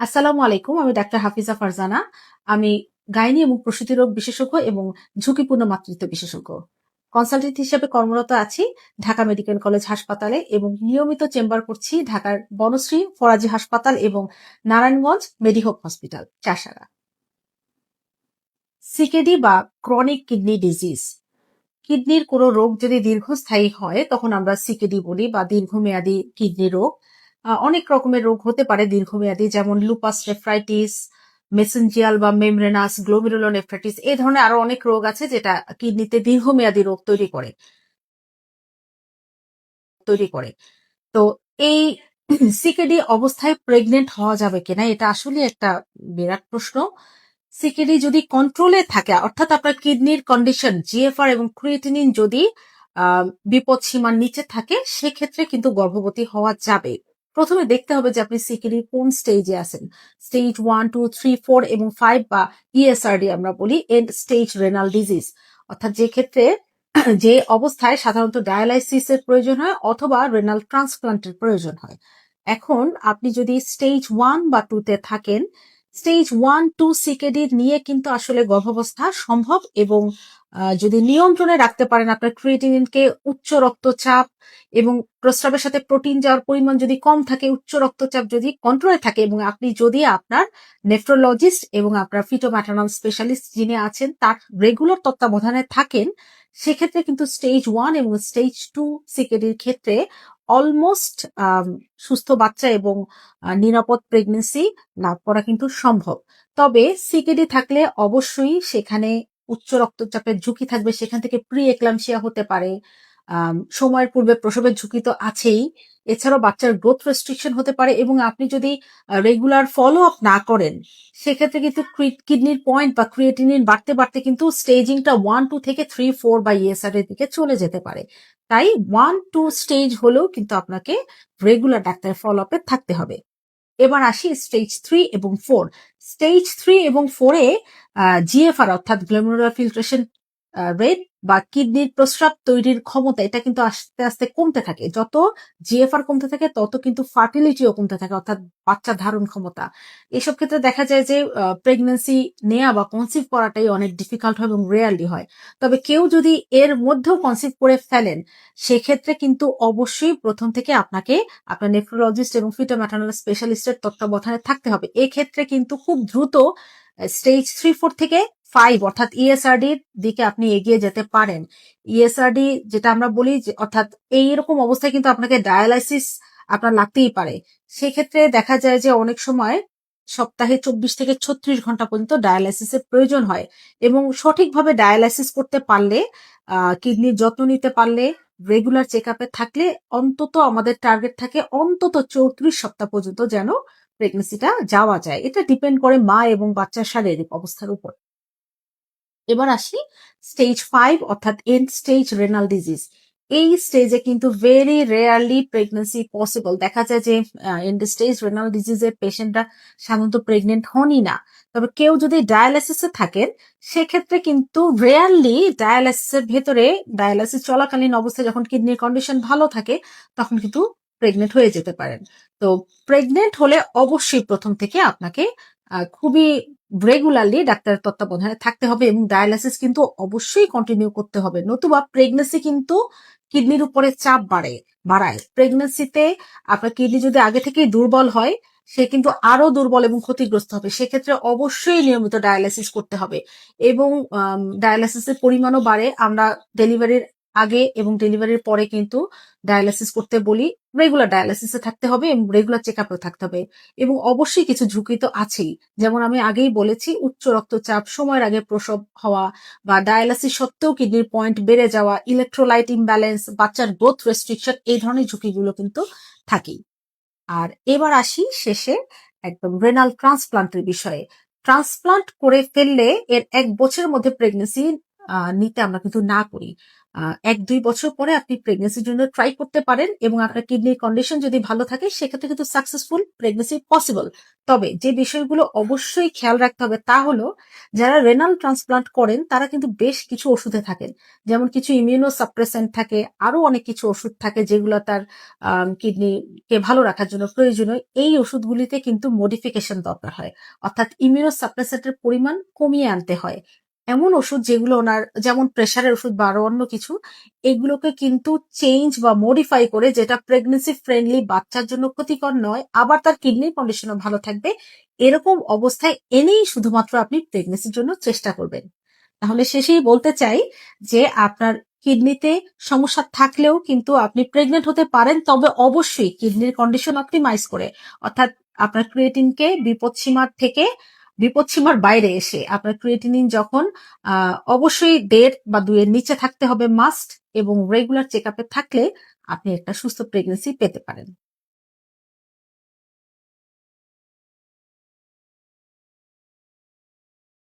আসসালামু আলাইকুম, আমি ডাক্তার হাফিজা ফারজানা। আমি গাইনি এবং প্রসূতি রোগ বিশেষজ্ঞ এবং ঝুঁকিপূর্ণ মাতৃত্ব বিশেষজ্ঞ। কনসালটেন্ট হিসেবে কর্মরত আছি ঢাকা মেডিকেল কলেজ হাসপাতালে এবং নিয়মিত চেম্বার করছি ঢাকার বনশ্রী ফরাজি হাসপাতাল এবং Narayanganj Medihope hospital, Chashara. CKD বা ক্রনিক কিডনি ডিজিজ। কিডনির কোনো রোগ যদি দীর্ঘস্থায়ী হয়, তখন আমরা সিকেডি বলি বা দীর্ঘমেয়াদী কিডনি রোগ। অনেক রকমের রোগ হতে পারে দীর্ঘমেয়াদী, যেমন লুপাস নেফ্রাইটিস মেসেঞ্জিয়াল বা মেমরেনাস গ্লোমেরুলো নেফ্রাইটিস এই ধরনের আরও অনেক রোগ আছে যেটা কিডনিতে দীর্ঘমেয়াদী রোগ তৈরি করে। তৈরি করে। তো এই সিকেডি অবস্থায় প্রেগনেন্ট হওয়া যাবে কিনা, এটা আসলে একটা বিরাট প্রশ্ন। সিকেডি যদি কন্ট্রোলে থাকে, অর্থাৎ আপনার কিডনির কন্ডিশন জিএফআর এবং ক্রিয়েটিনিন যদি বিপদ সীমার নিচে থাকে, সেক্ষেত্রে কিন্তু গর্ভবতী হওয়া যাবে। প্রথমে দেখতে হবে যে আপনি সিকেডি কোন স্টেজে আছেন। Stage one two three four এবং ফাইভ বা ইএসআরডি আমরা বলি এন্ড স্টেজ রেনাল ডিজিজ অর্থাৎ যে ক্ষেত্রে যে অবস্থায় সাধারণত ডায়ালাইসিসের প্রয়োজন হয় অথবা রেনাল ট্রান্সপ্লান্টের প্রয়োজন হয়। এখন আপনি যদি স্টেজ ওয়ান বা টু তে থাকেন স্টেজ ওয়ান টু সিকেডি নিয়ে কিন্তু আসলে গর্ভাবস্থা সম্ভব এবং যদি নিয়ন্ত্রণে রাখতে পারেন আপনার ক্রিয়েটিনিনকে উচ্চ রক্তচাপ এবং প্রস্রাবের সাথে প্রোটিন যাওয়ার পরিমাণ যদি কম থাকে, উচ্চ রক্তচাপ যদি কন্ট্রোলে থাকে এবং আপনি যদি আপনার নেফ্রোলজিস্ট এবং আপনার ফিটোম্যাটার্নাল স্পেশালিস্ট যিনি আছেন, তার রেগুলার তত্ত্বাবধানে থাকেন, সেক্ষেত্রে কিন্তু স্টেজ ওয়ান এবং স্টেজ টু সিকেডির ক্ষেত্রে অলমোস্ট সুস্থ বাচ্চা এবং নিরাপদ প্রেগনেন্সি লাভ করা কিন্তু সম্ভব। তবে সিকেডি থাকলে অবশ্যই সেখানে উচ্চ রক্তচাপের ঝুঁকি থাকবে, সেখান থেকে প্রি এক্লামসিয়া হতে পারে। সময়ের পূর্বে প্রসবের ঝুঁকি তো আছেই। এছাড়াও বাচ্চার গ্রোথ রেস্ট্রিকশন হতে পারে এবং আপনি যদি রেগুলার ফলো আপ না করেন, সেক্ষেত্রে কিন্তু কিডনির পয়েন্ট বা ক্রিয়েটিনিন বাড়তে বাড়তে কিন্তু স্টেজিংটা ওয়ান টু থেকে থ্রি ফোর বা ইএসআর এর দিকে চলে যেতে পারে। তাই ওয়ান টু স্টেজ হলেও কিন্তু আপনাকে রেগুলার ডাক্তারের ফলো আপে থাকতে হবে। এবার আসি স্টেজ থ্রি এবং ফোর স্টেজ থ্রি এবং ফোরে জিএফআর অর্থাৎ গ্লোমেরুলার ফিল্ট্রেশন রেট বা কিডনির প্রস্রাব তৈরির ক্ষমতা এটা কিন্তু আস্তে আস্তে কমতে থাকে। যত জিএফআর কমতে থাকে, তত কিন্তু ফার্টিলিটিও কমতে থাকে, অর্থাৎ বাচ্চা ধারণ ক্ষমতা। এসব ক্ষেত্রে দেখা যায় যে প্রেগনেন্সি নেওয়া বা কনসিভ করাটাই অনেক ডিফিকাল্ট হয় এবং রেয়ারলি হয়। তবে কেউ যদি এর মধ্যেও কনসিভ করে ফেলেন, সেক্ষেত্রে কিন্তু অবশ্যই প্রথম থেকে আপনাকে আপনার নেফ্রোলজিস্ট এবং ফিটোম্যাটার্নাল স্পেশালিস্টের তত্ত্বাবধানে থাকতে হবে। এক্ষেত্রে কিন্তু খুব দ্রুত স্টেজ থ্রি ফোর থেকে ফাইভ অর্থাৎ ইএসআরডির দিকে আপনি এগিয়ে যেতে পারেন। ইএসআরডি যেটা আমরা বলি অর্থাৎ এইরকম অবস্থায় কিন্তু আপনাকে ডায়ালাইসিস আপনার লাগতেই পারে। সেক্ষেত্রে দেখা যায় যে অনেক সময় সপ্তাহে চব্বিশ থেকে ছত্রিশ ঘণ্টা পর্যন্ত ডায়ালাইসিসের প্রয়োজন হয় এবং সঠিকভাবে ডায়ালাইসিস করতে পারলে কিডনির যত্ন নিতে পারলে রেগুলার চেক থাকলে অন্তত আমাদের টার্গেট থাকে অন্তত চৌত্রিশ সপ্তাহ পর্যন্ত যেন প্রেগনেন্সিটা যাওয়া যায়। এটা ডিপেন্ড করে মা এবং বাচ্চার শারীরিক অবস্থার উপর। এবার আসি স্টেজ ফাইভ অর্থাৎ এন্ড স্টেজ রেনাল ডিজিজ এই স্টেজে কিন্তু ভেরি রেয়ারলি প্রেগনেন্সি পসিবল দেখা যায় যে এন্ড স্টেজ রেনাল ডিজিজের পেশেন্টরা সাধারণত প্রেগনেন্ট হনই না। তবে কেউ যদি ডায়ালাইসিসে থাকেন, সেক্ষেত্রে কিন্তু রেয়ারলি ডায়ালাইসিসের ভেতরে ডায়ালাইসিস চলাকালীন অবস্থায় যখন কিডনির কন্ডিশন ভালো থাকে, তখন কিন্তু প্রেগনেন্ট হয়ে যেতে পারেন। তো প্রেগনেন্ট হলে অবশ্যই প্রথম থেকে আপনাকে খুবই রেগুলারলি ডাক্তারের তত্ত্বাবধানে থাকতে হবে এবং ডায়ালাইসিস কিন্তু অবশ্যই কন্টিনিউ করতে হবে। নতুবা প্রেগনেন্সি কিন্তু কিডনির উপরে চাপ বাড়ে, বাড়ায়। প্রেগনেন্সিতে আপনার কিডনি যদি আগে থেকেই দুর্বল হয়, সে কিন্তু আরও দুর্বল এবং ক্ষতিগ্রস্ত হবে। সেক্ষেত্রে অবশ্যই নিয়মিত ডায়ালাইসিস করতে হবে এবং ডায়ালাইসিসের পরিমাণও বাড়ে। আমরা ডেলিভারির আগে এবং ডেলিভারির পরে কিন্তু ডায়ালাইসিস করতে বলি। রেগুলার ডায়ালাইসিসে থাকতে হবে এবং রেগুলার চেক আপে থাকতে হবে। এবং অবশ্যই কিছু ঝুঁকি তো আছেই। যেমন আমি আগেই বলেছি, উচ্চ রক্তচাপ, সময়ের আগে প্রসব হওয়া বা ডায়ালাইসিস সত্ত্বেও কিডনির পয়েন্ট বেড়ে যাওয়া ইলেকট্রোলাইট ইমব্যালেন্স বাচ্চার গ্রোথ রেস্ট্রিকশন এই ধরনের ঝুঁকিগুলো কিন্তু থাকেই। আর এবার আসি শেষে একদম রেনাল ট্রান্সপ্লান্টের বিষয়ে। ট্রান্সপ্লান্ট করে ফেললে এর এক বছরের মধ্যে প্রেগনেন্সি নিতে আমরা কিন্তু না করি। এক, দুই বছর পরে আপনি প্রেগনেন্সির জন্য ট্রাই করতে পারেন এবং আপনার কিডনির কন্ডিশন যদি ভালো থাকে, সেক্ষেত্রে কিন্তু সাকসেসফুল প্রেগনেন্সি পসিবল তবে যে বিষয়গুলো অবশ্যই খেয়াল রাখতে হবে তা হলো, যারা রেনাল ট্রান্সপ্লান্ট করেন, তারা কিন্তু বেশ কিছু ওষুধে থাকেন। যেমন কিছু ইমিউনো সাপ্রেসেন্ট থাকে আরও অনেক কিছু ওষুধ থাকে যেগুলো তার কিডনিকে ভালো রাখার জন্য প্রয়োজনীয়। এই ওষুধগুলিতে কিন্তু মডিফিকেশন দরকার হয়। অর্থাৎ ইমিউনো সাপ্রেসেন্টের পরিমাণ কমিয়ে আনতে হয়। এমন ওষুধ যেগুলো ওনার, যেমন প্রেশারের ওষুধ বা আরও অন্য কিছু, এগুলোকে কিন্তু চেঞ্জ বা মডিফাই করে যেটা প্রেগনেন্সি ফ্রেন্ডলি বাচ্চার জন্য ক্ষতিকর নয়, আবার তার কিডনির কন্ডিশনও ভালো থাকবে, এরকম অবস্থায় এনেই শুধুমাত্র আপনি প্রেগনেন্সির জন্য চেষ্টা করবেন। তাহলে শেষেই বলতে চাই যে আপনার কিডনিতে সমস্যা থাকলেও কিন্তু আপনি প্রেগনেন্ট হতে পারেন, তবে অবশ্যই কিডনির কন্ডিশন অপটিমাইজ করে। অর্থাৎ আপনার ক্রিয়েটিনকে বিপদসীমার থেকে বিপদসীমার বাইরে এসে আপনার ক্রিয়েটিনিন যখন অবশ্যই দেড় বা দুয়ের নিচে থাকতে হবে মাস্ট এবং রেগুলার চেক থাকলে আপনি একটা সুস্থ প্রেগনেন্সি পেতে পারেন।